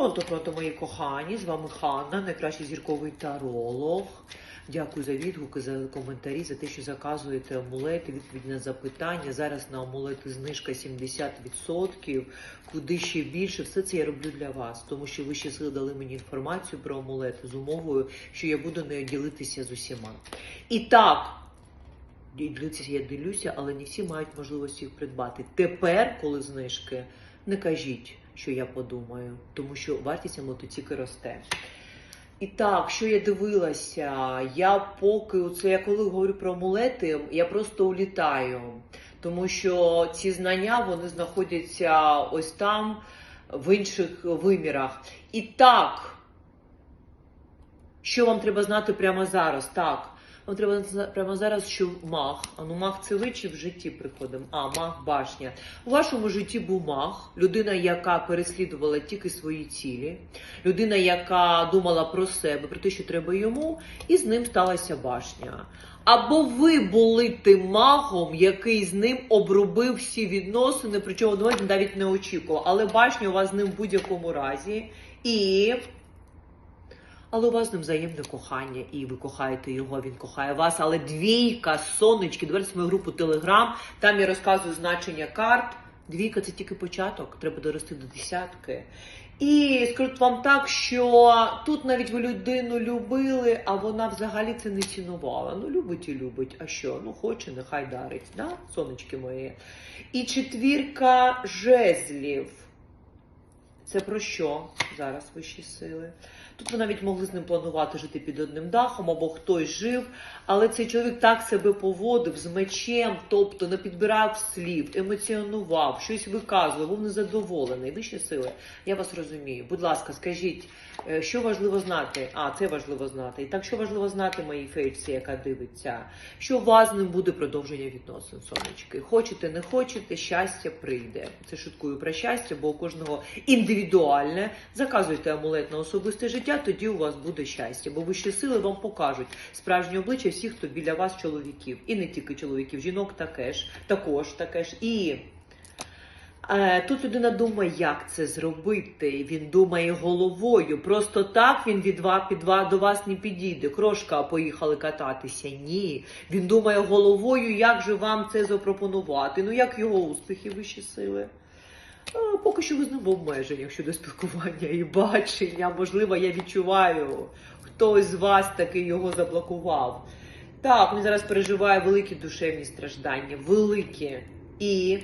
Пронто, пронто, мої кохані, з вами Ханна, найкращий зірковий таролог. Дякую за відгуки, за коментарі, за те, що заказуєте амулети, відповідь на запитання. Зараз на амулети знижка 70%, куди ще більше. Все це я роблю для вас, тому що ви ще сили дали мені інформацію про амулети з умовою, що я буду нею ділитися з усіма. І так, ділитися я ділюся, але не всі мають можливості їх придбати. Тепер, коли знижки, не кажіть, що я подумаю, тому що вартість мотоцикли росте. І так, що я дивилася, я поки це я коли говорю про амулети, я просто улітаю, тому що ці знання вони знаходяться ось там, в інших вимірах. І так, що вам треба знати прямо зараз? Так. Вам треба прямо зараз, що маг. А ну маг це ви чи в житті приходимо? А, маг башня. У вашому житті був маг, людина, яка переслідувала тільки свої цілі, людина, яка думала про себе, про те, що треба йому, і з ним сталася башня. Або ви були тим магом, який з ним обробив всі відносини, причому навіть не очікував. Але башня у вас з ним в будь-якому разі. І але у вас ним взаємне кохання, і ви кохаєте його, він кохає вас. Але двійка, сонечки, дивіться мою групу Телеграм. Там я розказую значення карт. Двійка це тільки початок, треба дорости до десятки. І скажу вам так, що тут навіть ви людину любили, а вона взагалі це не цінувала. Ну, любить і любить. А що? Ну, хоче, нехай дарить, да? сонечки мої. І четвірка жезлів. Це про що зараз вищі сили? Тут ви навіть могли з ним планувати жити під одним дахом, або хтось жив, але цей чоловік так себе поводив з мечем, тобто не підбирав слів, емоціонував, щось виказував, був незадоволений. Вищі сили, я вас розумію. Будь ласка, скажіть, е, що важливо знати? А, це важливо знати. І так, що важливо знати моїй фейці, яка дивиться, що у вас ним буде продовження відносин, сонечки. Хочете, не хочете, щастя прийде. Це шуткую про щастя, бо у кожного індивідуальне. Заказуйте амулет на особисте життя, тоді у вас буде щастя. Бо вищі сили вам покажуть справжнє обличчя всіх, хто біля вас чоловіків. І не тільки чоловіків, жінок таке ж, також таке ж. І Е, Тут людина думає, як це зробити. Він думає головою. Просто так він від вас, під вас до вас не підійде. Крошка, поїхали кататися. Ні. Він думає головою, як же вам це запропонувати. Ну як його успіхи, вищі сили. Поки що ви знову в обмеженнях щодо спілкування і бачення. Можливо, я відчуваю, хтось з вас таки його заблокував. Так, він зараз переживає великі душевні страждання, великі. І